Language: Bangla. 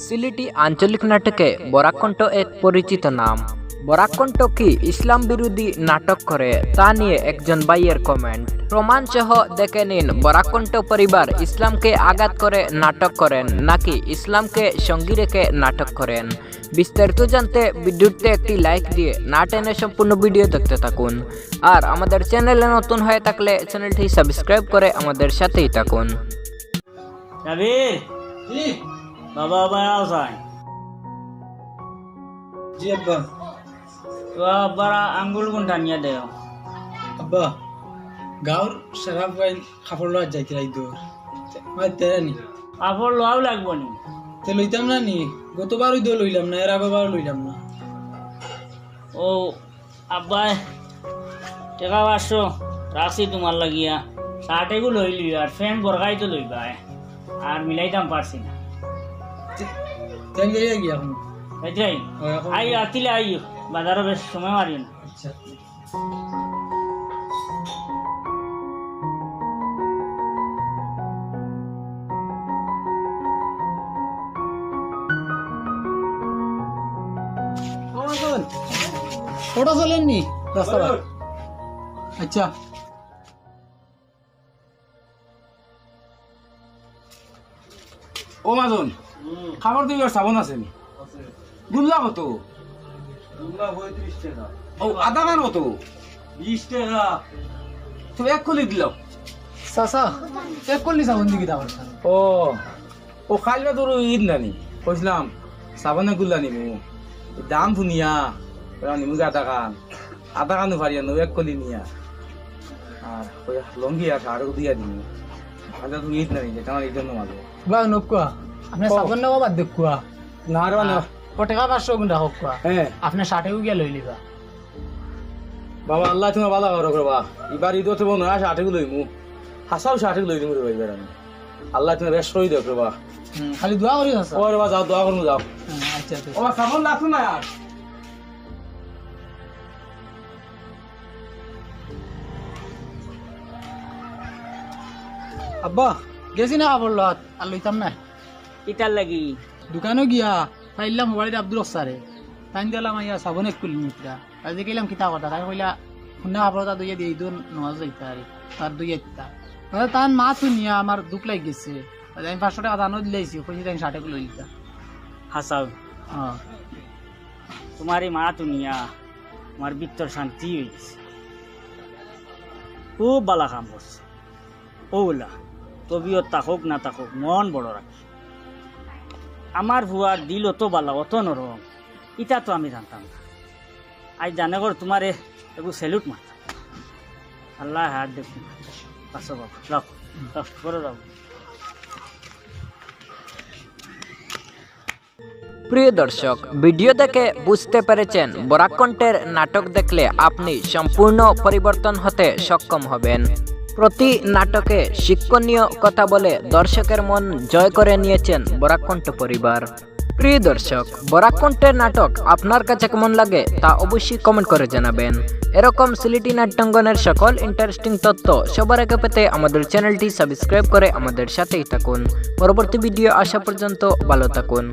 সিলেটি আঞ্চলিক নাটকে বরাকণ্ঠ এক পরিচিত নাম। বরাকণ্ঠ কি ইসলাম বিরোধী নাটক করে তা নিয়ে একজন ভাইয়ের কমেন্ট প্রমাণ সহ দেখে নিন বরাকণ্ঠ পরিবার ইসলামকে আঘাত করে নাটক করেন নাকি ইসলামকে সঙ্গী রেখে নাটক করেন? বিস্তারিত জানতে ভিডিওতে একটি লাইক দিয়ে না টেনে সম্পূর্ণ ভিডিও দেখতে থাকুন। আর আমাদের চ্যানেলে নতুন হয়ে থাকলে চ্যানেলটি সাবস্ক্রাইব করে আমাদের সাথেই থাকুন। বাবা বাবা আসাই জি আব্বা তো আব্বার আঙ্গুল কোনটা নিয়ে আব্বা গাঁৱৰ চেৰা পাই কাপোৰ লোৱা যাইতে দূৰ মই তেৰা নি কাপড় লাগবো নি তে লইতাম না নি গতবারও দিও লইলাম না এর আগরবার লইলাম না ও আব্বাই টেকা পাঁচশো রাখছি তোমার লাগিয়া শার্ট এগুলো লইলি আর ফ্যান বরগাই তো লইবা আর মিলাইতাম পারছি না তেন গেলে গিয়া এখন। এখন আই আতিলে আই বাজারে বেশ সময় মারিও না আচ্ছা। ফটো চলেন রাস্তা আচ্ছা। ও মাজন। খাবার তো সাবন আছে নি। গুল্লা কত? ও আধা গান কত? বিশ টাকা। তো এক কলি দিল। চাচা এক করলি চাবন দিকে তারপর ও ও খাইলে তোর ঈদ নানি কইছিলাম সাবানে গুল্লা নিমু দাম ধুনিয়া এরা নিমু আধা গান আধা গান ভারিয়া নো এক কলি নিয়া। আর লঙ্গি আছে আরও দিয়া দিমু আধা তুমি ঈদ নানি যেটা আমার ঈদ জন্য মাঝে বা নকুয়া আপনি চাবন নেওয়া বাদ দেখুয়া না আর পটেকা পাঁচশো গুণ রাখক কোয়া হ্যাঁ আপনি ষাটেও গিয়া লই লিবা। বাবা আল্লাহ তোমার ভালো করো করবা এবার ঈদ হতে বন্ধু আসে আটেগু লইমু হাসাও সে আটেগু লই দিমু রে ভাই এবার আমি। আল্লাহ তুমি বেশ সই দেখ রবা খালি দোয়া করি চাচা ও বা যাও দোয়া করমু যাও। আচ্ছা আচ্ছা। ও সামন লাগছো না আর আব্বা গেছি না কাপড় লত আর লইতাম না কিতার লাগি। দোকানও গিয়া পাইলাম মোবাইল আব্দুল রসারে টাইম দিলাম ইয়া সাবন এক কুলি মিত্রা আজি কইলাম কিতা কথা তাই কইলা শুনে কাপড় তা দুইয়া দিয়ে দিন নমাজ যাইতা আরে তার দুইয়া দিতা। তাহলে তার মা তো নিয়া আমার দুঃখ লাগ গেছে। আমি পাঁচশো টাকা দানো দিলাইছি কইছি তাই ষাটে লই দিতা হাসাও হ্যাঁ তোমার এই মা তুনিয়া আমার ভিতর শান্তি হয়ে গেছে। খুব বালা কাম করছে ওগুলা তবিও তাকক না তাকক মন বড় রাখি আমার ভুয়ার দিল অত বালা, অত নরম। ইটা তো আমি জানতাম না। আজ জানে কর তোমারে এগু স্যালুট মারতাম আল্লাহ হাত দেখুন আসো বাবা রাখো প্রিয় দর্শক ভিডিও দেখে বুঝতে পেরেছেন বরাকণ্ঠের নাটক দেখলে আপনি সম্পূর্ণ পরিবর্তন হতে সক্ষম হবেন। প্রতি নাটকে শিক্ষণীয় কথা বলে দর্শকের মন জয় করে নিয়েছেন বরাকণ্ঠ পরিবার। প্রিয় দর্শক, বরাকণ্ঠের নাটক আপনার কাছে কেমন লাগে তা অবশ্যই কমেন্ট করে জানাবেন। এরকম সিলেটি নাট্যাঙ্গনের সকল ইন্টারেস্টিং তথ্য সবার আগে পেতে আমাদের চ্যানেলটি সাবস্ক্রাইব করে আমাদের সাথেই থাকুন। পরবর্তী ভিডিও আসা পর্যন্ত ভালো থাকুন।